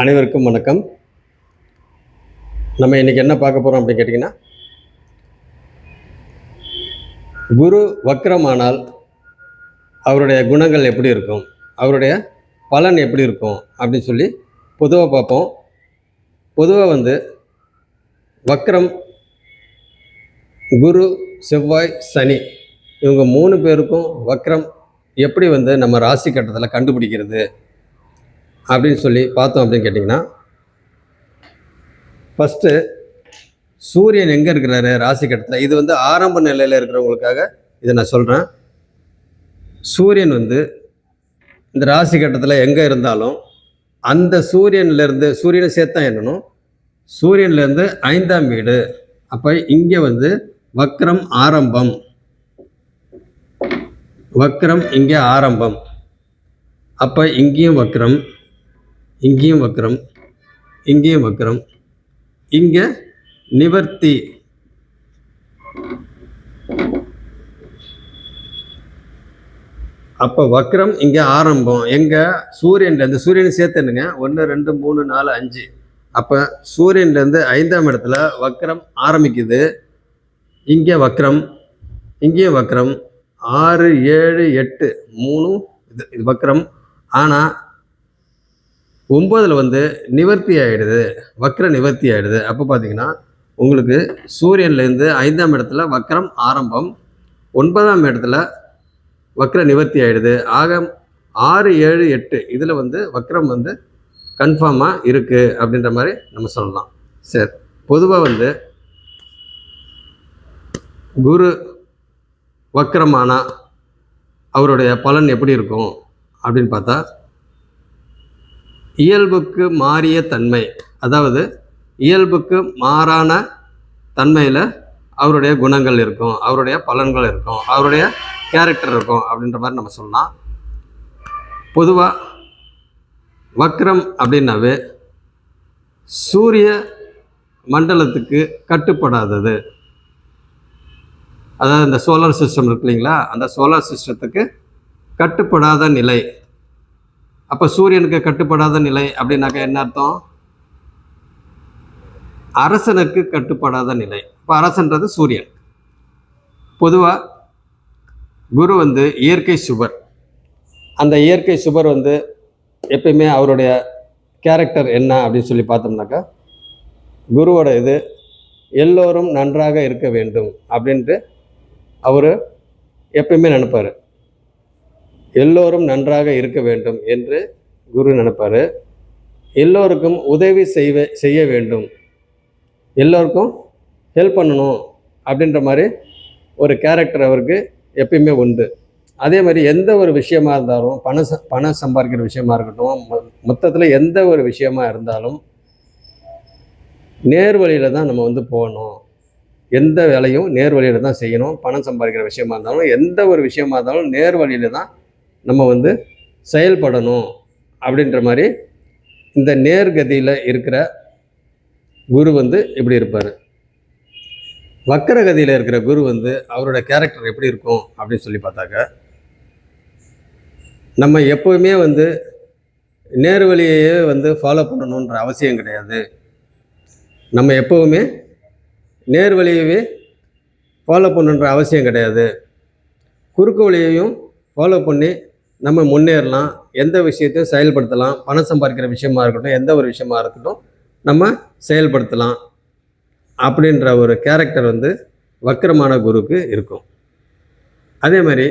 அனைவருக்கும் வணக்கம். நம்ம இன்றைக்கி என்ன பார்க்க போகிறோம் அப்படின்னு கேட்டிங்கன்னா குரு வக்ரமானால் அவருடைய குணங்கள் எப்படி இருக்கும்? அவருடைய பலன் எப்படி இருக்கும்? அப்படின்னு சொல்லி பொதுவாக பார்ப்போம். பொதுவாக வந்து வக்ரம் குரு செவ்வாய் சனி இவங்க மூணு பேருக்கும் வக்ரம் எப்படி வந்து நம்ம ராசி கட்டத்தில் கண்டுபிடிக்கிறது? அப்படின்னு சொல்லி பார்த்தோம் அப்படின்னு கேட்டிங்கன்னா ஃபஸ்ட்டு சூரியன் எங்கே இருக்கிறாரு? ராசி கட்டத்தில். இது வந்து ஆரம்ப நிலையில் இருக்கிறவங்களுக்காக இதை நான் சொல்கிறேன் சூரியன் வந்து இந்த ராசி கட்டத்தில் எங்கே இருந்தாலும் அந்த சூரியன்லேருந்து சூரியனை சேர்த்தா என்னணும் சூரியன்லேருந்து ஐந்தாம் வீடு. அப்போ இங்கே வந்து வக்ரம் ஆரம்பம். வக்ரம் இங்கே ஆரம்பம். அப்போ இங்கேயும் வக்ரம் இங்கேயும் வக்ரம் இங்கேயும் வக்ரம். இங்கே நிவர்த்தி. அப்போ வக்ரம் இங்கே ஆரம்பம். எங்கே? சூரியன்லேருந்து சூரியனை சேர்த்துனுங்க ஒன்று ரெண்டு மூணு நாலு அஞ்சு. அப்போ சூரியன்லேருந்து ஐந்தாம் இடத்துல வக்ரம் ஆரம்பிக்குது. இங்கே வக்ரம் இங்கேயும் வக்ரம். ஆறு ஏழு எட்டு மூணு இது இது வக்ரம். ஆனால் ஒம்பதில் வந்து நிவர்த்தி ஆகிடுது வக்ர நிவர்த்தி ஆகிடுது அப்போ பார்த்தீங்கன்னா உங்களுக்கு சூரியன்லேருந்து ஐந்தாம் இடத்துல வக்ரம் ஆரம்பம் ஒன்பதாம் இடத்துல வக்ர நிவர்த்தி ஆகிடுது ஆக ஆறு ஏழு எட்டு இதில் வந்து வக்ரம் வந்து கன்ஃபார்மாக இருக்குது அப்படின்ற மாதிரி நம்ம சொல்லலாம். சரி பொதுவாக வந்து குரு வக்ரமானா அவருடைய பலன் எப்படி இருக்கும் அப்படின்னு பார்த்தா இயல்புக்கு மாறிய தன்மை. அதாவது இயல்புக்கு மாறான தன்மையில் அவருடைய குணங்கள் இருக்கும் அவருடைய பலன்கள் இருக்கும் அவருடைய கேரக்டர் இருக்கும் அப்படின்ற மாதிரி நம்ம சொல்லலாம். பொதுவாக வக்ரம் அப்படின்னாவே சூரிய மண்டலத்துக்கு கட்டுப்படாதது. அதாவது இந்த சோலார் சிஸ்டம் இருக்கு இல்லைங்களா? அந்த சோலார் சிஸ்டத்துக்கு கட்டுப்படாத நிலை. அப்போ சூரியனுக்கு கட்டுப்படாத நிலை அப்படின்னாக்கா என்ன அர்த்தம்? அரசனுக்கு கட்டுப்படாத நிலை. இப்போ அரசன்றது சூரியன். பொதுவாக குரு வந்து இயற்கை சுபர். அந்த இயற்கை சுபர் வந்து எப்பயுமே அவருடைய கேரக்டர் என்ன அப்படின்னு சொல்லி பார்த்தோம்னாக்கா குருவோட இது எல்லோரும் நன்றாக இருக்க வேண்டும் அப்படின்ட்டு அவர் எப்பயுமே நினைப்பார். எல்லோரும் நன்றாக இருக்க வேண்டும் என்று குரு நினைப்பார். எல்லோருக்கும் உதவி செய்வ செய்ய வேண்டும். எல்லோருக்கும் ஹெல்ப் பண்ணணும் அப்படின்ற மாதிரி ஒரு கேரக்டர் அவருக்கு எப்பயுமே உண்டு. அதே மாதிரி எந்த ஒரு விஷயமா இருந்தாலும் பணம் ச பணம் சம்பாதிக்கிற விஷயமா இருக்கட்டும் மொத்தத்தில் எந்த ஒரு விஷயமா இருந்தாலும் நேர் வழியில் தான் நம்ம வந்து போகணும். எந்த வேலையும் நேர் வழியில் தான் செய்யணும். பணம் சம்பாதிக்கிற விஷயமா இருந்தாலும் எந்த ஒரு விஷயமா இருந்தாலும் நேர் வழியில் தான் நம்ம வந்து செயல்படணும் அப்படின்ற மாதிரி இந்த நேர்கதியில் இருக்கிற குரு வந்து இப்படி இருப்பார்? வக்கரகதியில் இருக்கிற குரு வந்து அவரோட கேரக்டர் எப்படி இருக்கும் அப்படின்னு சொல்லி பார்த்தாக்க நம்ம எப்போவுமே வந்து நேர் வழியையே வந்து ஃபாலோ பண்ணணுன்ற அவசியம் கிடையாது. நம்ம எப்போவுமே நேர் வழியவே ஃபாலோ பண்ணணுன்ற அவசியம் கிடையாது. குறுக்கு வழியையும் ஃபாலோ பண்ணி நம்ம முன்னேறலாம் எந்த விஷயத்தையும் செயல்படுத்தலாம் பணம் சம்பாதிக்கிற விஷயமா இருக்கட்டும் எந்த ஒரு விஷயமா இருக்கட்டும் நம்ம செயல்படுத்தலாம் அப்படின்ற ஒரு கேரக்டர் வந்து வக்கரமான குருக்கு இருக்கும். அதே மாதிரி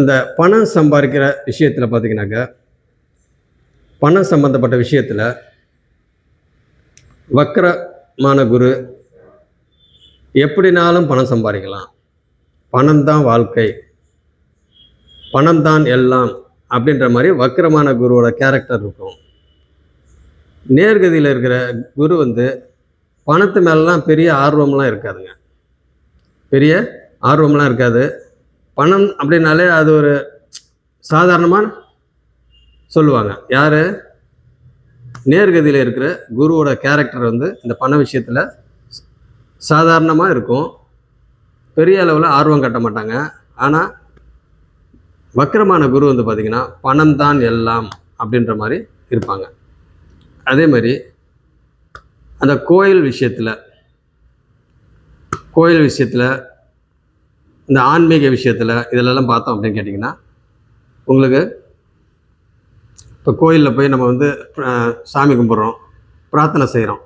அந்த பணம் சம்பாதிக்கிற விஷயத்தில் பார்த்தீங்கன்னாக்கா பணம் சம்மந்தப்பட்ட விஷயத்தில் வக்கரமான குரு எப்படினாலும் பணம் சம்பாதிக்கலாம். பணம் தான் வாழ்க்கை. பணம் தான் எல்லாம் அப்படின்ற மாதிரி வக்கரமான குருவோட கேரக்டர் இருக்கும். நேர்கதியில் இருக்கிற குரு வந்து பணத்து மேலெலாம் பெரிய ஆர்வம்லாம் இருக்காதுங்க. பெரிய ஆர்வம்லாம் இருக்காது. பணம் அப்படின்னாலே அது ஒரு சாதாரணமாக சொல்லுவாங்க. யார்? நேர்கதியில் இருக்கிற குருவோட கேரக்டர் வந்து இந்த பண விஷயத்தில் சாதாரணமாக இருக்கும். பெரிய அளவில் ஆர்வம் கட்ட மாட்டாங்க. ஆனால் வக்கரமான குரு வந்து பார்த்திங்கன்னா பணம் தான் எல்லாம் அப்படின்ற மாதிரி இருப்பாங்க. அதே மாதிரி அந்த கோயில் விஷயத்தில் கோயில் விஷயத்தில் இந்த ஆன்மீக விஷயத்தில் இதிலெல்லாம் பார்த்தோம் அப்படின்னு கேட்டிங்கன்னா உங்களுக்கு இப்போ கோயிலில் போய் நம்ம வந்து சாமி கும்பிட்றோம் பிரார்த்தனை செய்கிறோம்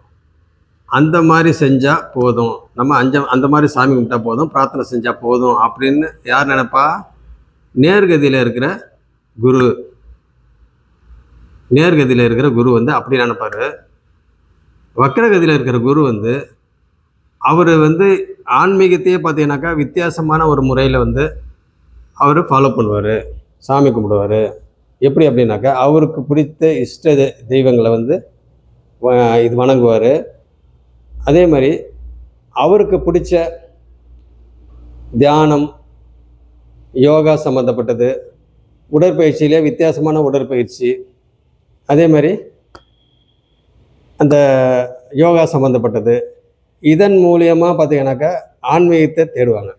அந்த மாதிரி செஞ்சால் போதும். நம்ம அஞ்ச அந்த மாதிரி சாமி கும்பிட்டா போதும் பிரார்த்தனை செஞ்சால் போதும் அப்படின்னு யார் நினைப்பா? நேர்கதியில் இருக்கிற குரு. நேர்கதியில் இருக்கிற குரு வந்து அப்படி நினைப்பார். வக்கரகதியில் இருக்கிற குரு வந்து அவர் வந்து ஆன்மீகத்தையே பார்த்தீங்கன்னாக்கா வித்தியாசமான ஒரு முறையில் வந்து அவர் ஃபாலோ பண்ணுவார். சாமி கும்பிடுவார். எப்படி அப்படின்னாக்கா அவருக்கு பிடித்த இஷ்ட தெய்வங்களை வந்து வ- இது வணங்குவார். அதே மாதிரி அவருக்கு பிடிச்ச தியானம் யோகா சம்மந்தப்பட்டது உடற்பயிற்சியிலே வித்தியாசமான உடற்பயிற்சி. அதே மாதிரி அந்த யோகா சம்மந்தப்பட்டது இதன் மூலியமாக பார்த்தீங்கன்னாக்கா ஆன்மீகத்தை தேடுவாங்க.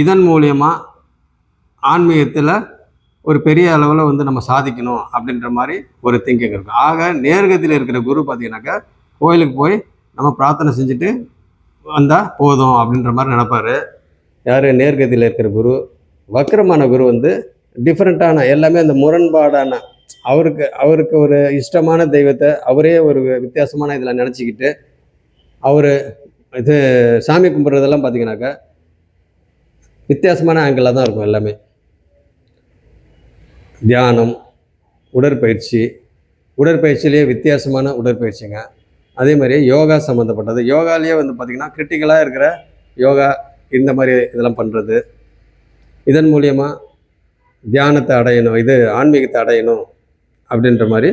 இதன் மூலியமாக ஆன்மீகத்தில் ஒரு பெரிய அளவில் வந்து நம்ம சாதிக்கணும் அப்படின்ற மாதிரி ஒரு திங்கிங் இருக்கும் ஆக நேர்கதியில் இருக்கிற குரு பார்த்தீங்கன்னாக்கா கோயிலுக்கு போய் நம்ம பிரார்த்தனை செஞ்சுட்டு வந்தால் போதும் அப்படின்ற மாதிரி நினைப்பாரு. யார்? நேர்கதியில் இருக்கிற குரு. வக்கரமான குரு வந்து டிஃப்ரெண்ட்டான எல்லாமே அந்த முரண்பாடான அவருக்கு அவருக்கு ஒரு இஷ்டமான தெய்வத்தை அவரே ஒரு வித்தியாசமான இதில் நினச்சிக்கிட்டு அவர் இது சாமி கும்பிட்றதெல்லாம் பார்த்தீங்கன்னாக்கா வித்தியாசமான ஆங்கிளாக தான் இருக்கும் எல்லாமே. தியானம் உடற்பயிற்சி. உடற்பயிற்சியிலேயே வித்தியாசமான உடற்பயிற்சிங்க. அதே மாதிரி யோகா சம்மந்தப்பட்டது யோகாலேயே வந்து பார்த்திங்கன்னா கிரிட்டிக்கலாக இருக்கிற யோகா இந்த மாதிரி இதெல்லாம் பண்ணுறது இதன் மூலியமாக தியானத்தை அடையணும் இது ஆன்மீகத்தை அடையணும் அப்படின்ற மாதிரி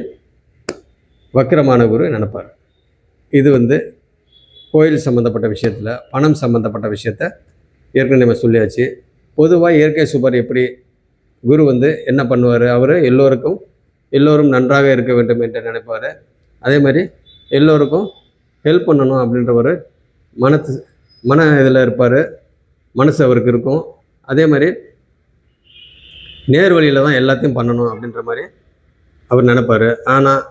வக்கிரமான குரு நினைப்பார்? இது வந்து கோயில் சம்மந்தப்பட்ட விஷயத்தில் பணம் சம்மந்தப்பட்ட விஷயத்த ஏற்கனவே நம்ம சொல்லியாச்சு. பொதுவாக இயற்கை சுபர் எப்படி குரு வந்து என்ன பண்ணுவார்? அவர் எல்லோருக்கும் எல்லோரும் நன்றாக இருக்க வேண்டும் என்று நினைப்பார். அதே மாதிரி எல்லோருக்கும் ஹெல்ப் பண்ணணும் அப்படின்ற ஒரு மனத்து மன இதில் இருப்பார். மனசு அவருக்கு இருக்கும். அதே மாதிரி நேர் வழியில் தான் எல்லாத்தையும் பண்ணணும் அப்படின்ற மாதிரி அவர் நினைப்பார். ஆனால்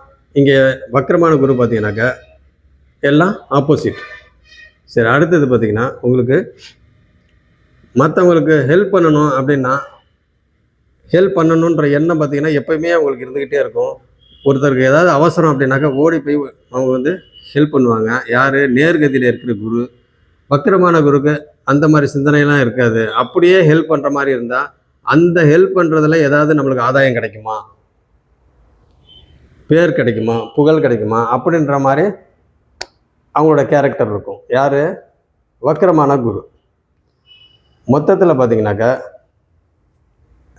இங்கே வக்கரமான குரு பார்த்தீங்கன்னாக்கா எல்லாம் ஆப்போசிட் சரி அடுத்தது பார்த்தீங்கன்னா உங்களுக்கு மற்றவங்களுக்கு ஹெல்ப் பண்ணணும் அப்படின்னா ஹெல்ப் பண்ணணுன்ற எண்ணம் பார்த்தீங்கன்னா எப்பயுமே அவங்களுக்கு இருந்துக்கிட்டே இருக்கும். ஒருத்தருக்கு ஏதாவது அவசரம் அப்படின்னாக்கா ஓடி போய் அவங்க வந்து ஹெல்ப் பண்ணுவாங்க. யார்? நேர்கதியில் இருக்கிற குரு. வக்கரமான குருக்கு அந்த மாதிரி சிந்தனையெல்லாம் இருக்காது. அப்படியே ஹெல்ப் பண்ணுற மாதிரி இருந்தால் அந்த ஹெல்ப் பண்ணுறதுல ஏதாவது நம்மளுக்கு ஆதாயம் கிடைக்குமா? பேர் கிடைக்குமா? புகழ் கிடைக்குமா? அப்படின்ற மாதிரி அவங்களோட கேரக்டர் இருக்கும். யார்? வக்கரமான குரு. மொத்தத்தில் பார்த்தீங்கன்னாக்கா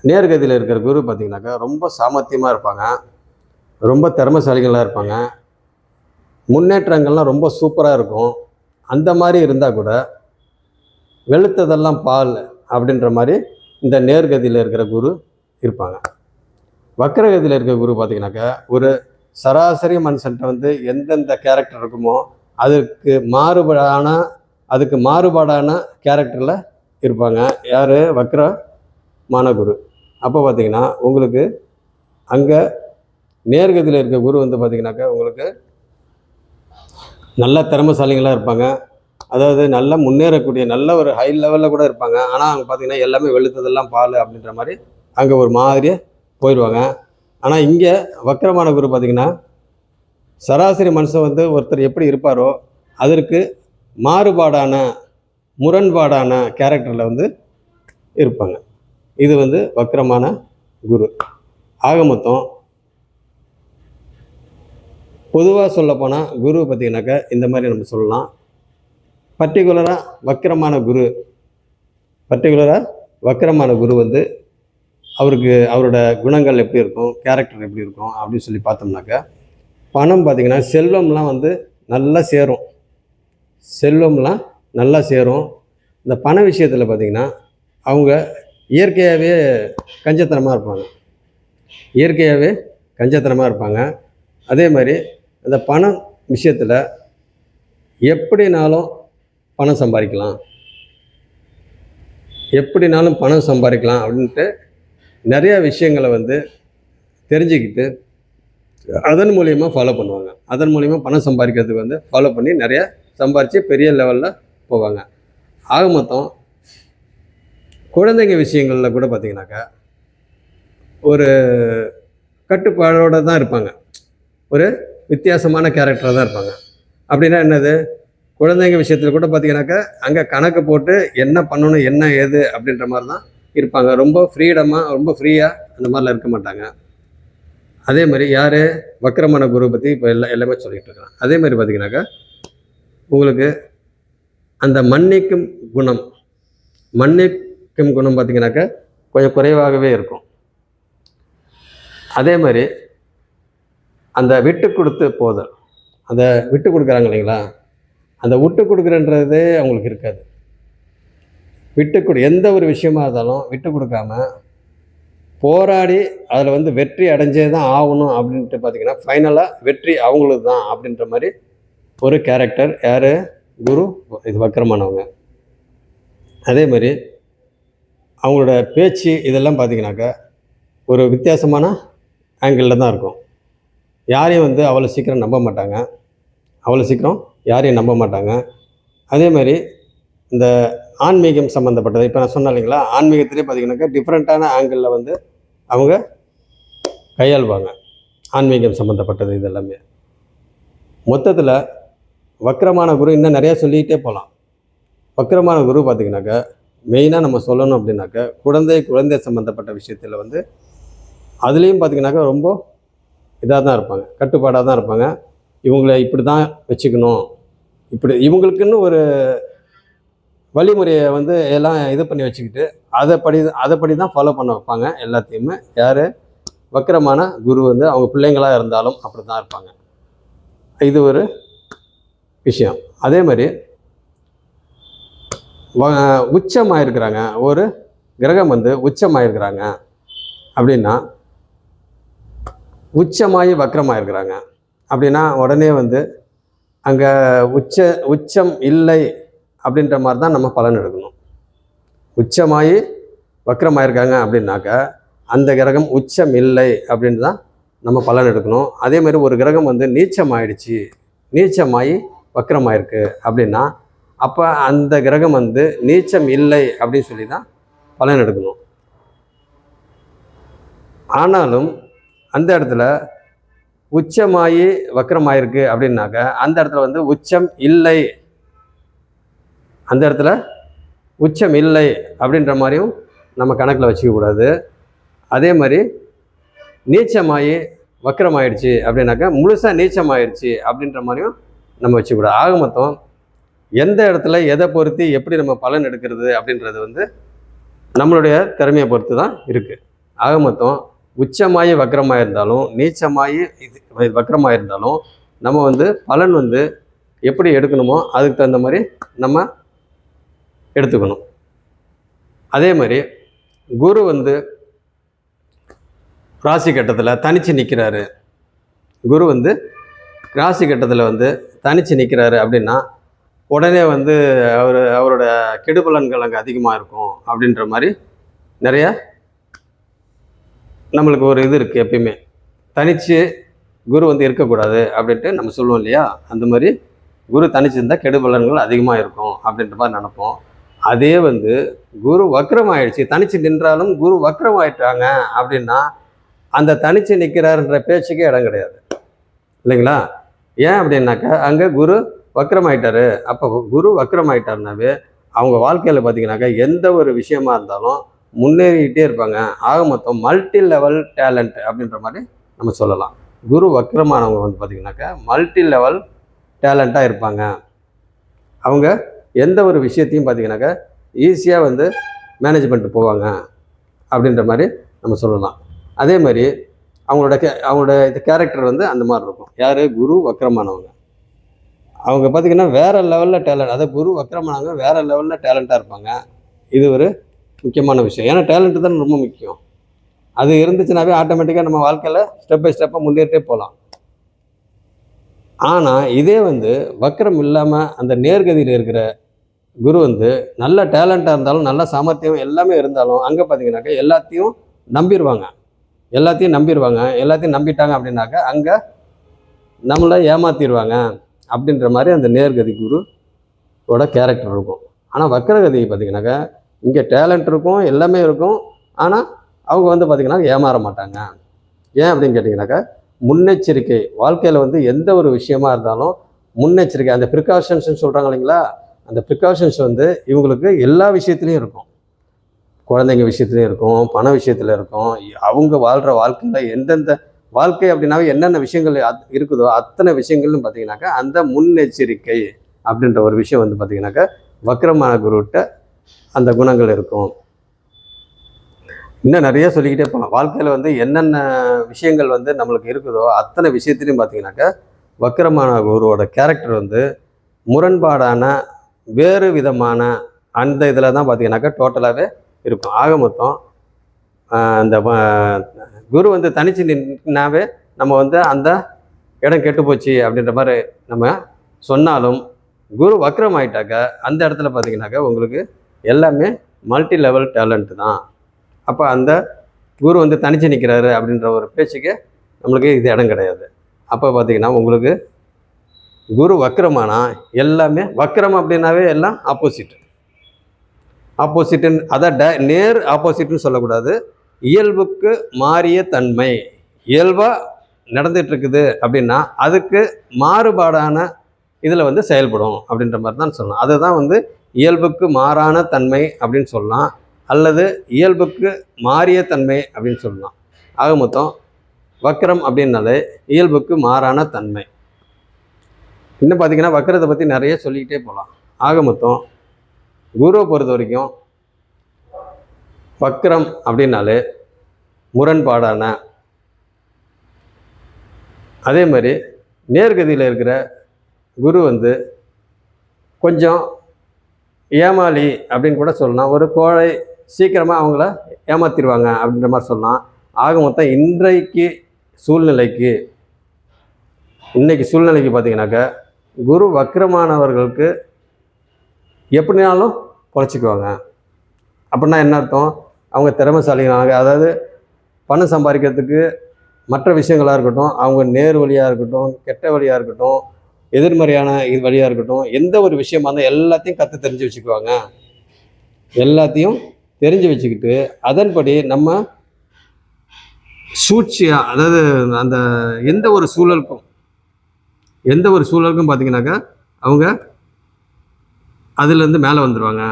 நேர்கதியில் இருக்கிற குரு பார்த்தீங்கன்னாக்கா ரொம்ப சாமர்த்தியமாக இருப்பாங்க. ரொம்ப திறமைசாலிகளாக இருப்பாங்க. முன்னேற்றங்கள்லாம் ரொம்ப சூப்பராக இருக்கும். அந்த மாதிரி இருந்தால் கூட வெளுத்ததெல்லாம் பால் அப்படின்ற மாதிரி இந்த நேர்கதியில் இருக்கிற குரு இருப்பாங்க. வக்கரகதியில் இருக்கிற குரு பார்த்திங்கனாக்கா ஒரு சராசரி மனுஷன்ட்ட வந்து எந்தெந்த கேரக்டர் இருக்குமோ அதுக்கு மாறுபாடான அதுக்கு மாறுபாடான கேரக்டரில் இருப்பாங்க. யார்? வக்ரமான குரு. அப்போ பார்த்தீங்கன்னா உங்களுக்கு அங்கே நேர்கதியில் இருக்க குரு வந்து பார்த்திங்கனாக்கா உங்களுக்கு நல்ல திறமைசாலிகளாக இருப்பாங்க. அதாவது நல்ல முன்னேறக்கூடிய நல்ல ஒரு ஹை லெவலில் கூட இருப்பாங்க. ஆனால் அவங்க பார்த்தீங்கன்னா எல்லாமே வெளுத்ததெல்லாம் பால் அப்படின்ற மாதிரி அங்கே ஒரு மாதிரியே போயிடுவாங்க ஆனால் இங்கே வக்கரமான குரு பார்த்திங்கன்னா சராசரி மனுஷன் வந்து ஒருத்தர் எப்படி இருப்பாரோ அதற்கு மாறுபாடான முரண்பாடான கேரக்டரில் வந்து இருப்பாங்க. இது வந்து வக்கரமான குரு. ஆக மொத்தம் பொதுவாக சொல்லப்போனால் குரு பார்த்திங்கனாக்கா இந்த மாதிரி நம்ம சொல்லலாம். பர்டிகுலராக வக்கரமான குரு பர்டிகுலராக வக்கரமான குரு வந்து அவருக்கு அவரோட குணங்கள் எப்படி இருக்கும் கேரக்டர் எப்படி இருக்கும் அப்படின்னு சொல்லி பார்த்தோம்னாக்கா பணம் பார்த்திங்கன்னா செல்வம்லாம் வந்து நல்லா சேரும். செல்வம்லாம் நல்லா சேரும். இந்த பண விஷயத்தில் பார்த்திங்கன்னா அவங்க இயற்கையாகவே கஞ்சத்தனமாக இருப்பாங்க. இயற்கையாகவே கஞ்சத்தனமாக இருப்பாங்க. அதே மாதிரி அந்த பணம் விஷயத்தில் எப்படினாலும் பணம் சம்பாதிக்கலாம். எப்படினாலும் பணம் சம்பாதிக்கலாம் அப்படின்ட்டு நிறையா விஷயங்களை வந்து தெரிஞ்சுக்கிட்டு அதன் மூலியமாக ஃபாலோ பண்ணுவாங்க. அதன் மூலியமாக பணம் சம்பாதிக்கிறதுக்கு வந்து ஃபாலோ பண்ணி நிறைய சம்பாரித்து பெரிய லெவலில் போவாங்க. ஆக மொத்தம் குழந்தைங்க விஷயங்களில் கூட பார்த்திங்கனாக்கா ஒரு கட்டுப்பாடோடு தான் இருப்பாங்க. ஒரு வித்தியாசமான கேரக்டராக தான் இருப்பாங்க. அப்படின்னா என்னது? குழந்தைங்க விஷயத்தில் கூட பார்த்தீங்கன்னாக்கா அங்கே கணக்கு போட்டு என்ன பண்ணணும் என்ன ஏது அப்படின்ற மாதிரி தான் இருப்பாங்க. ரொம்ப ஃப்ரீடமாக ரொம்ப ஃப்ரீயாக அந்த மாதிரிலாம் இருக்க மாட்டாங்க. அதே மாதிரி யார்? வக்கரமான குரு பற்றி இப்போ எல்லா எல்லாமே சொல்லிகிட்டு இருக்கிறான் அதே மாதிரி பார்த்தீங்கன்னாக்கா உங்களுக்கு அந்த மன்னிக்கும் குணம் மன்னிக்கும் குணம் பார்த்தீங்கன்னாக்கா கொஞ்சம் குறைவாகவே இருக்கும். அதே மாதிரி அந்த விட்டு கொடுத்து போதல். அந்த விட்டு கொடுக்குறாங்க இல்லைங்களா? அந்த விட்டு கொடுக்குறன்றதே அவங்களுக்கு இருக்காது. விட்டு கொடு எந்த ஒரு விஷயமா இருந்தாலும் விட்டு கொடுக்காம போராடி அதில் வந்து வெற்றி அடைஞ்சே தான் ஆகணும் அப்படின்ட்டு பார்த்தீங்கன்னா ஃபைனலாக வெற்றி அவங்களுக்கு தான் அப்படின்ற மாதிரி ஒரு கேரக்டர் யார்? குரு இது வக்கரமானவங்க. அதே மாதிரி அவங்களோட பேச்சு இதெல்லாம் பார்த்தீங்கன்னாக்கா ஒரு வித்தியாசமான ஆங்கிளில் தான் இருக்கும். யாரையும் வந்து அவ்வளோ சீக்கிரம் நம்ப மாட்டாங்க. அவ்வளோ சீக்கிரம் யாரையும் நம்ப மாட்டாங்க. அதே மாதிரி இந்த ஆன்மீகம் சம்மந்தப்பட்டது இப்போ நான் சொன்னேன் இல்லைங்களா? ஆன்மீகத்திலே பார்த்தீங்கன்னாக்கா டிஃப்ரெண்ட்டான ஆங்கிளில் வந்து அவங்க கையாள்வாங்க. ஆன்மீகம் சம்மந்தப்பட்டது இது எல்லாமே மொத்தத்தில் வக்கரமான குரு இன்னும் நிறையா சொல்லிக்கிட்டே போகலாம் வக்கரமான குரு பார்த்திங்கனாக்கா மெயினாக நம்ம சொல்லணும் அப்படின்னாக்கா குழந்தை குழந்தை சம்மந்தப்பட்ட விஷயத்தில் வந்து அதுலேயும் பார்த்திங்கனாக்கா ரொம்ப இதாக தான் இருப்பாங்க. கட்டுப்பாடாக தான் இருப்பாங்க. இவங்களை இப்படி தான் வச்சுக்கணும். இப்படி இவங்களுக்குன்னு ஒரு வழிமுறையை வந்து எல்லாம் இது பண்ணி வச்சுக்கிட்டு அதைப்படி அதைப்படி தான் ஃபாலோ பண்ண வைப்பாங்க எல்லாத்தையுமே. யார்? வக்கரமான குரு வந்து அவங்க பிள்ளைங்களாக இருந்தாலும் அப்படி தான் இருப்பாங்க. இது ஒரு விஷயம். அதே மாதிரி உச்சமாக இருக்கிறாங்க ஒரு கிரகம் வந்து உச்சமாயிருக்கிறாங்க. அப்படின்னா உச்சமாயி வக்கரமாயிருக்கிறாங்க. அப்படின்னா உடனே வந்து அங்கே உச்ச உச்சம் இல்லை அப்படின்ற மாதிரி தான் நம்ம பலன் எடுக்கணும். உச்சமாயி வக்கரமாயிருக்காங்க அப்படின்னாக்க அந்த கிரகம் உச்சம் இல்லை அப்படின்னு தான் நம்ம பலன் எடுக்கணும். அதே மாதிரி ஒரு கிரகம் வந்து நீச்சம் ஆயிடுச்சு நீச்சமாயி வக்கரமாயிருக்கு அப்படின்னா அப்போ அந்த கிரகம் வந்து நீச்சம் இல்லை அப்படின்னு சொல்லி தான் பலன் எடுக்கணும். ஆனாலும் அந்த இடத்துல உச்சமாயி வக்கரமாயிருக்கு அப்படின்னாக்க அந்த இடத்துல வந்து உச்சம் இல்லை. அந்த இடத்துல உச்சம் இல்லை அப்படின்ற மாதிரியும் நம்ம கணக்கில் வச்சுக்கக்கூடாது அதே மாதிரி நீச்சமாயி வக்கரமாயிடுச்சு அப்படின்னாக்கா முழுசாக நீச்சமாயிடுச்சு அப்படின்ற மாதிரியும் நம்ம வச்சுக்கூடாது ஆக மொத்தம் எந்த இடத்துல எதை பொறுத்து எப்படி நம்ம பலன் எடுக்கிறது அப்படின்றது வந்து நம்மளுடைய திறமையை பொறுத்து தான் இருக்குது ஆக மொத்தம் உச்சமாயி வக்கரமாக இருந்தாலும் நீச்சமாயி இது வக்கரமாக இருந்தாலும் நம்ம வந்து பலன் வந்து எப்படி எடுக்கணுமோ அதுக்கு தகுந்த மாதிரி நம்ம எடுத்துக்கணும். அதே மாதிரி குரு வந்து ராசி கட்டத்தில் தனித்து நிற்கிறாரு குரு வந்து ராசி கட்டத்தில் வந்து தனித்து நிற்கிறாரு அப்படின்னா உடனே வந்து அவர் அவரோட கெடுபலன்கள் அங்கே அதிகமாக இருக்கும் அப்படின்ற மாதிரி நிறைய நம்மளுக்கு ஒரு இது இருக்குது எப்பயுமே. தனித்து குரு வந்து இருக்கக்கூடாது அப்படின்ட்டு நம்ம சொல்லுவோம் இல்லையா? அந்த மாதிரி குரு தனிச்சு இருந்தால் கெடுபலன்கள் அதிகமாக இருக்கும் அப்படின்ற மாதிரி நினைப்போம். அதே வந்து குரு வக்ரம் ஆயிடுச்சு தனிச்சு நின்றாலும் குரு வக்ரம் ஆயிட்டாங்க அப்படின்னா அந்த தனிச்சு நிற்கிறாருன்ற பேச்சுக்கே இடம் கிடையாது. இல்லைங்களா? ஏன் அப்படின்னாக்கா அங்கே குரு வக்ரம் ஆயிட்டாரு அப்போ குரு வக்ரம் ஆயிட்டாருனாவே அவங்க வாழ்க்கையில் பார்த்தீங்கன்னாக்கா எந்த ஒரு விஷயமா இருந்தாலும் முன்னேறிக்கிட்டே இருப்பாங்க. ஆக மொத்தம் மல்டி லெவல் டேலண்ட் அப்படின்ற மாதிரி நம்ம சொல்லலாம். குரு வக்ரமானவங்க வந்து பார்த்திங்கனாக்கா மல்டி லெவல் டேலண்ட்டாக இருப்பாங்க. அவங்க எந்த ஒரு விஷயத்தையும் பார்த்தீங்கன்னாக்கா ஈஸியாக வந்து மேனேஜ் பண்ணிட்டு போவாங்க அப்படின்ற மாதிரி நம்ம சொல்லலாம். அதே மாதிரி அவங்களோட கே அவங்களோட இது கேரக்டர் வந்து அந்த மாதிரி இருக்கும். யார்? குரு வக்ரமானவங்க அவங்க பார்த்திங்கன்னா வேறு லெவலில் டேலண்ட் அதாவது குரு வக்ரமானவங்க வேறு லெவலில் டேலண்ட்டாக இருப்பாங்க. இது ஒரு முக்கியமான விஷயம். ஏன்னா டேலண்ட்டு தான் ரொம்ப முக்கியம். அது இருந்துச்சுனாவே ஆட்டோமேட்டிக்காக நம்ம வாழ்க்கையில் ஸ்டெப் பை ஸ்டெப்பாக முன்னேறிட்டே போகலாம். ஆனால் இதே வந்து வக்கரம் இல்லாமல் அந்த நேர்கதியில் இருக்கிற குரு வந்து நல்ல டேலண்ட்டாக இருந்தாலும் நல்ல சாமர்த்தியம் எல்லாமே இருந்தாலும் அங்கே பார்த்தீங்கன்னாக்கா எல்லாத்தையும் நம்பிடுவாங்க எல்லாத்தையும் நம்பிடுவாங்க எல்லாத்தையும் நம்பிட்டாங்க அப்படின்னாக்கா அங்கே நம்மளை ஏமாத்திடுவாங்க அப்படின்ற மாதிரி அந்த நேர்கதி குருவோட கேரக்டர் இருக்கும். ஆனால் வக்கரகதி பார்த்தீங்கன்னாக்கா இங்கே டேலண்ட் இருக்கும் எல்லாமே இருக்கும். ஆனால் அவங்க வந்து பார்த்திங்கன்னா ஏமாற மாட்டாங்க. ஏன் அப்படின்னு கேட்டிங்கனாக்கா முன்னெச்சரிக்கை. வாழ்க்கையில் வந்து எந்த ஒரு விஷயமா இருந்தாலும் முன்னெச்சரிக்கை. அந்த ப்ரிகாஷன்ஸ்னு சொல்கிறாங்க இல்லைங்களா? அந்த ப்ரிகாஷன்ஸ் வந்து இவங்களுக்கு எல்லா விஷயத்துலையும் இருக்கும். குழந்தைங்க விஷயத்துலையும் இருக்கும் பண விஷயத்தில் இருக்கும். அவங்க வாழ்கிற வாழ்க்கையில் எந்தெந்த வாழ்க்கை அப்படின்னாவே என்னென்ன விஷயங்கள் அத்- இருக்குதோ அத்தனை விஷயங்கள்னு பார்த்தீங்கன்னாக்கா அந்த முன்னெச்சரிக்கை அப்படின்ற ஒரு விஷயம் வந்து பார்த்தீங்கன்னாக்கா வக்ரமான குருட்ட அந்த குணங்கள் இருக்கும். இன்னும் நிறைய சொல்லிக்கிட்டே போகலாம் வாழ்க்கையில் வந்து என்னென்ன விஷயங்கள் வந்து நம்மளுக்கு இருக்குதோ அத்தனை விஷயத்துலையும் பார்த்தீங்கன்னாக்கா வக்ரமான குருவோட கேரக்டர் வந்து முரண்பாடான வேறு விதமான அந்த இதில் தான் பார்த்தீங்கன்னாக்கா டோட்டலாகவே இருக்கும். ஆக மொத்தம் அந்த குரு வந்து தனிச்சு நின்னாவே நம்ம வந்து அந்த இடம் கெட்டு போச்சு அப்படின்ற மாதிரி நம்ம சொன்னாலும் குரு வக்ரம் ஆயிட்டாக்க அந்த இடத்துல பார்த்தீங்கன்னாக்கா உங்களுக்கு எல்லாமே மல்டி லெவல் டேலண்ட்டு தான். அப்போ அந்த குரு வந்து தனிச்சு நிற்கிறாரு அப்படின்ற ஒரு பேச்சுக்கு நம்மளுக்கு இது இடம் கிடையாது. அப்போ பார்த்தீங்கன்னா உங்களுக்கு குரு வக்ரமானா எல்லாமே வக்ரம் அப்படின்னாவே எல்லாம் ஆப்போசிட் ஆப்போசிட்டுன்னு அதான் ட நேர் ஆப்போசிட்னு சொல்லக்கூடாது. இயல்புக்கு மாறிய தன்மை. இயல்பாக நடந்துகிட்ருக்குது அப்படின்னா அதுக்கு மாறுபாடான இதில் வந்து செயல்படும் அப்படின்ற மாதிரி தான் சொல்லலாம் அதுதான் வந்து இயல்புக்கு மாறான தன்மை அப்படின்னு சொல்லலாம் அல்லது இயல்புக்கு மாறிய தன்மை அப்படின்னு சொல்லலாம். ஆக மொத்தம் வக்ரம் அப்படின்னாலே இயல்புக்கு மாறான தன்மை. இன்னும் பார்த்திங்கன்னா வக்கரத்தை பற்றி நிறைய சொல்லிக்கிட்டே போகலாம். ஆக மொத்தம் குருவை பொறுத்த வரைக்கும் வக்ரம் அப்படின்னாலே முரண்பாடான அதே மாதிரி நேர்கதியில் இருக்கிற குரு வந்து கொஞ்சம் ஏமாளி அப்படின்னு கூட சொல்லலாம். ஒரு கோழை சீக்கிரமாக அவங்கள ஏமாத்திடுவாங்க அப்படின்ற மாதிரி சொல்லலாம். ஆக மொத்தம் இன்றைக்கு சூழ்நிலைக்கு இன்றைக்கு சூழ்நிலைக்கு பார்த்தீங்கன்னாக்கா குரு வக்ரமானவர்களுக்கு எப்படினாலும் பொழைச்சிக்குவாங்க அப்படின்னா என்ன அர்த்தம்? அவங்க திறமைசாலிகளாக அதாவது பணம் சம்பாதிக்கிறதுக்கு மற்ற விஷயங்களாக இருக்கட்டும் அவங்க நேர் வழியாக இருக்கட்டும் கெட்ட வழியாக இருக்கட்டும் எதிர்மறையான இது வழியாக இருக்கட்டும் எந்த ஒரு விஷயமா இருந்தால் எல்லாத்தையும் கற்று தெரிஞ்சு வச்சுக்குவாங்க. எல்லாத்தையும் தெரிஞ்சு வச்சுக்கிட்டு அதன்படி நம்ம சூழ்ச்சியாக அதாவது அந்த எந்த ஒரு சூழலுக்கும் எந்த ஒரு சூழலுக்கும் பார்த்தீங்கன்னாக்கா அவங்க அதுலேருந்து மேலே வந்துடுவாங்க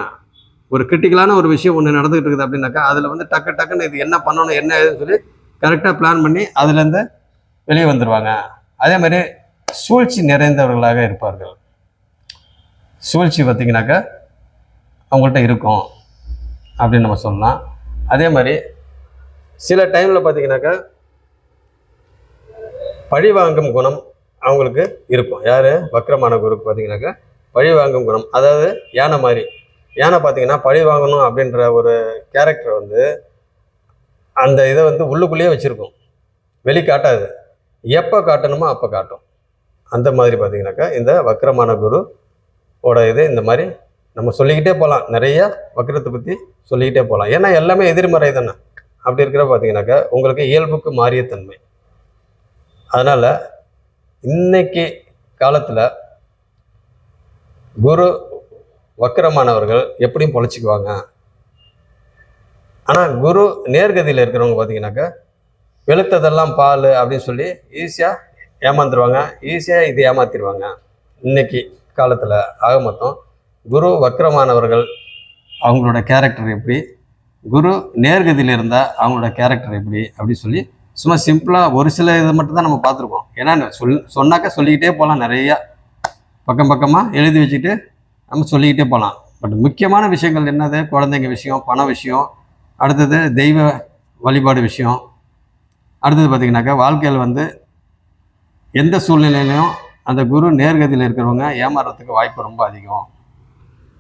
ஒரு கிரிட்டிக்கலான ஒரு விஷயம் ஒன்று நடந்துகிட்டு இருக்குது அப்படின்னாக்கா அதில் வந்து டக்கு டக்குன்னு இது என்ன பண்ணணும் என்ன ஏதுன்னு சொல்லி கரெக்டாக பிளான் பண்ணி அதுலேருந்து வெளியே வந்துடுவாங்க அதே மாதிரி சூழ்ச்சி நிறைந்தவர்களாக இருப்பார்கள். சூழ்ச்சி பார்த்திங்கனாக்கா அவங்கள்ட்ட இருக்கும் அப்படின்னு நம்ம சொல்லலாம். அதே மாதிரி சில டைமில் பார்த்திங்கனாக்கா பழி வாங்கும் குணம் அவங்களுக்கு இருக்கும். யார்? வக்கரமான குருக்கு பார்த்திங்கனாக்கா பழி வாங்கும் குணம். அதாவது யானை மாதிரி. யானை பார்த்தீங்கன்னா பழி வாங்கணும் அப்படின்ற ஒரு கேரக்டர் வந்து அந்த இதை வந்து உள்ளுக்குள்ளேயே வச்சுருக்கும். வெளி காட்டாது. எப்போ காட்டணுமோ அப்போ காட்டும். அந்த மாதிரி பார்த்தீங்கன்னாக்கா இந்த வக்ரமான குரு ஓட இது இந்த மாதிரி நம்ம சொல்லிக்கிட்டே போகலாம். நிறைய வக்ரத்தை பற்றி சொல்லிக்கிட்டே போகலாம். ஏன்னா எல்லாமே எதிர்மறை தானே? அப்படி இருக்கிற பார்த்தீங்கன்னாக்கா உங்களுக்கு இயல்புக்கு மாறிய தன்மை. அதனால் இன்னைக்கு காலத்தில் குரு வக்கரமானவர்கள் எப்படியும் பொழைச்சிக்குவாங்க. ஆனால் குரு நேர்கதியில் இருக்கிறவங்க பார்த்தீங்கன்னாக்கா வெளுத்ததெல்லாம் பால் அப்படின்னு சொல்லி ஈஸியாக ஏமாந்துருவாங்க. ஈஸியாக இது ஏமாத்திடுவாங்க இன்னைக்கு காலத்தில் ஆக மொத்தம் குரு வக்கரமானவர்கள் அவங்களோட கேரக்டர் எப்படி? குரு நேர்கதியில் இருந்தால் அவங்களோட கேரக்டர் எப்படி? அப்படி சொல்லி சும்மா சிம்பிளாக ஒரு சில இதை மட்டும் தான் நம்ம பார்த்துருக்கோம். ஏன்னா சொல் சொன்னாக்கா சொல்லிக்கிட்டே போகலாம் நிறையா. பக்கம் பக்கமாக எழுதி வச்சுட்டு நம்ம சொல்லிக்கிட்டே போகலாம் பட் முக்கியமான விஷயங்கள் என்னது? குழந்தைங்க விஷயம் பண விஷயம் அடுத்தது தெய்வ வழிபாடு விஷயம். அடுத்தது பார்த்திங்கனாக்கா வாழ்க்கையில் வந்து எந்த சூழ்நிலையிலையும் அந்த குரு நேர்கதியில் இருக்கிறவங்க ஏமாறுறதுக்கு வாய்ப்பு ரொம்ப அதிகம்.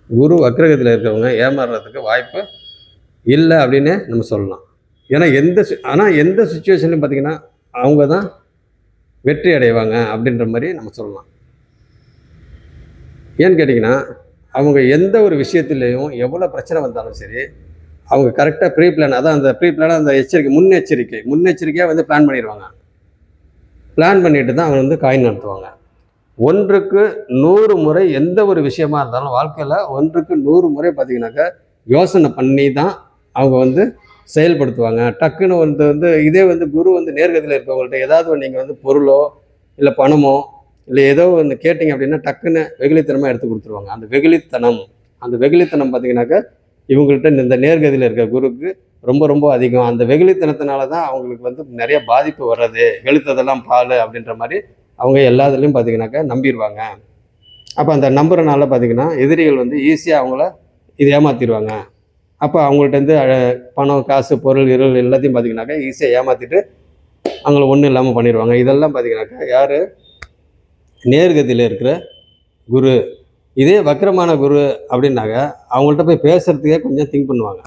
குரு வக்ரகத்தில் இருக்கிறவங்க ஏமாறுறதுக்கு வாய்ப்பு இல்லை அப்படின்னு நம்ம சொல்லலாம். ஏன்னா எந்த ஆனால் எந்த சுச்சுவேஷன்லையும் பார்த்திங்கன்னா அவங்க தான் வெற்றி அடைவாங்க அப்படின்ற மாதிரி நம்ம சொல்லலாம். ஏன்னு கேட்டிங்கன்னா அவங்க எந்த ஒரு விஷயத்துலேயும் எவ்வளோ பிரச்சனை வந்தாலும் சரி அவங்க கரெக்டாக ப்ரீ பிளான் அதான் அந்த ப்ரீ பிளான அந்த எச்சரிக்கை முன்னெச்சரிக்கை முன்னெச்சரிக்கையாக வந்து பிளான் பண்ணிடுவாங்க. பிளான் பண்ணிட்டு தான் அவங்க வந்து காயின் நடத்துவாங்க. ஒன்றுக்கு நூறு முறை எந்த ஒரு விஷயமா இருந்தாலும் வாழ்க்கையில் ஒன்றுக்கு நூறு முறை பார்த்தீங்கன்னாக்கா யோசனை பண்ணி தான் அவங்க வந்து செயல்படுத்துவாங்க. டக்குன்னு வந்து வந்து இதே வந்து குரு வந்து நேர்கதியில் இருக்கவங்கள்ட்ட ஏதாவது நீங்கள் வந்து பொருளோ இல்லை பணமோ இல்லை ஏதோ ஒன்று கேட்டிங்க அப்படின்னா டக்குன்னு வெகுளித்தனமாக எடுத்து கொடுத்துருவாங்க. அந்த வெகுளித்தனம் அந்த வெகுளித்தனம் பார்த்தீங்கன்னாக்கா இவங்கள்ட்ட இந்த நேர்கதியில் இருக்க குருக்கு ரொம்ப ரொம்ப அதிகம். அந்த வெகுளித்தனத்தினால தான் அவங்களுக்கு வந்து நிறைய பாதிப்பு வர்றது. வெளுத்ததெல்லாம் பால் அப்படின்ற மாதிரி அவங்க எல்லாத்துலேயும் பார்த்தீங்கன்னாக்கா நம்பிடுவாங்க அப்போ அந்த நம்புறனால பார்த்தீங்கன்னா எதிரிகள் வந்து ஈஸியாக அவங்கள இது ஏமாத்திடுவாங்க அப்போ அவங்கள்ட்ட இருந்து பணம் காசு பொருள் இருள் எல்லாத்தையும் பார்த்தீங்கன்னாக்கா ஈஸியாக ஏமாற்றிட்டு அவங்கள ஒன்றும் இல்லாமல் பண்ணிடுவாங்க இதெல்லாம் பார்த்தீங்கன்னாக்கா யார்? நேர்கதியில் இருக்கிற குரு. இதே வக்கரமான குரு அப்படின்னாக்க அவங்கள்ட்ட போய் பேசுகிறதுக்கே கொஞ்சம் திங்க் பண்ணுவாங்க.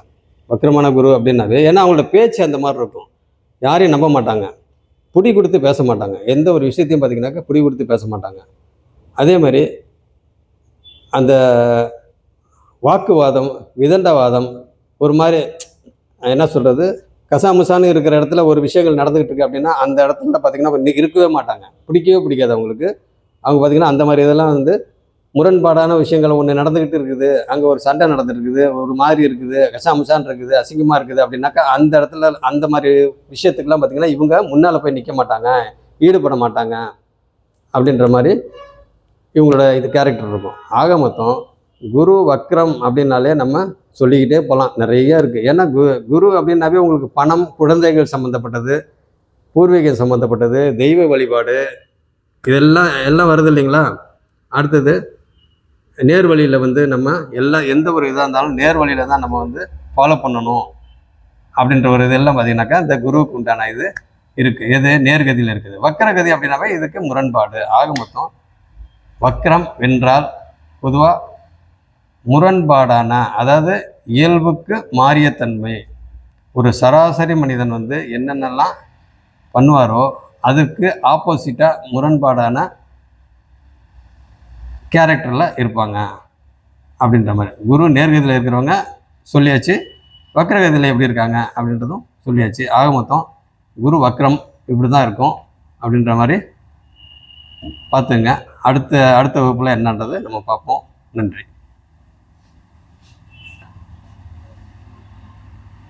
வக்கரமான குரு அப்படின்னாவே ஏன்னா அவங்களோட பேச்சு அந்த மாதிரி இருக்கும். யாரையும் நம்ப மாட்டாங்க. புடி கொடுத்து பேச மாட்டாங்க. எந்த ஒரு விஷயத்தையும் பார்த்தீங்கன்னாக்கா புடி கொடுத்து பேச மாட்டாங்க. அதே மாதிரி அந்த வாக்குவாதம் விதண்டவாதம் ஒரு மாதிரி என்ன சொல்கிறது கசாமுசான்னு இருக்கிற இடத்துல ஒரு விஷயங்கள் நடந்துகிட்டு இருக்கு அப்படின்னா அந்த இடத்துல பார்த்தீங்கன்னா இருக்கவே மாட்டாங்க. பிடிக்கவே பிடிக்காது அவங்களுக்கு. அவங்க பார்த்தீங்கன்னா அந்த மாதிரி இதெல்லாம் வந்து முரண்பாடான விஷயங்கள் ஒன்று நடந்துக்கிட்டு இருக்குது. அங்கே ஒரு சண்டை நடந்துருக்குது. ஒரு மாதிரி இருக்குது. கசாமுசான் இருக்குது. அசிங்கமாக இருக்குது அப்படின்னாக்கா அந்த இடத்துல அந்த மாதிரி விஷயத்துக்கெல்லாம் பார்த்தீங்கன்னா இவங்க முன்னால் போய் நிற்க மாட்டாங்க. ஈடுபட மாட்டாங்க. அப்படின்ற மாதிரி இவங்களோட இது கேரக்டர் இருக்கும். ஆக மொத்தம் குரு வக்ரம் அப்படின்னாலே நம்ம சொல்லிக்கிட்டே போகலாம் நிறைய இருக்குது ஏன்னா கு குரு அப்படின்னாவே உங்களுக்கு பணம் குழந்தைகள் சம்மந்தப்பட்டது பூர்வீகம் சம்மந்தப்பட்டது தெய்வ வழிபாடு இதெல்லாம் எல்லாம் வருது இல்லைங்களா? அடுத்தது நேர்வழியில் வந்து நம்ம எல்லா எந்த ஒரு இதாக இருந்தாலும் நேர்வழியில் தான் நம்ம வந்து ஃபாலோ பண்ணணும். அப்படின்ற ஒரு இதெல்லாம் பார்த்தீங்கன்னாக்கா இந்த குருவுக்கு உண்டான இது இருக்குது எது? நேர்கதியில் இருக்குது. வக்கரகதி அப்படின்னாவே இதுக்கு முரண்பாடு. ஆக மொத்தம் வக்கரம் வென்றால் பொதுவாக முரண்பாடான அதாவது இயல்புக்கு மாறிய தன்மை. ஒரு சராசரி மனிதன் வந்து என்னென்னலாம் பண்ணுவாரோ அதுக்கு ஆப்போசிட்டாக முரண்பாடான கேரக்டரில் இருப்பாங்க அப்படின்ற மாதிரி. குரு நேர்கதியில் இருக்கிறவங்க சொல்லியாச்சு வக்ரகதியில் எப்படி இருக்காங்க அப்படின்றதும் சொல்லியாச்சு. ஆக மொத்தம் குரு வக்ரம் இப்படி தான் இருக்கும் அப்படின்ற மாதிரி பார்த்துங்க. அடுத்த அடுத்த வகுப்பில் என்னன்றது நம்ம பார்ப்போம். நன்றி.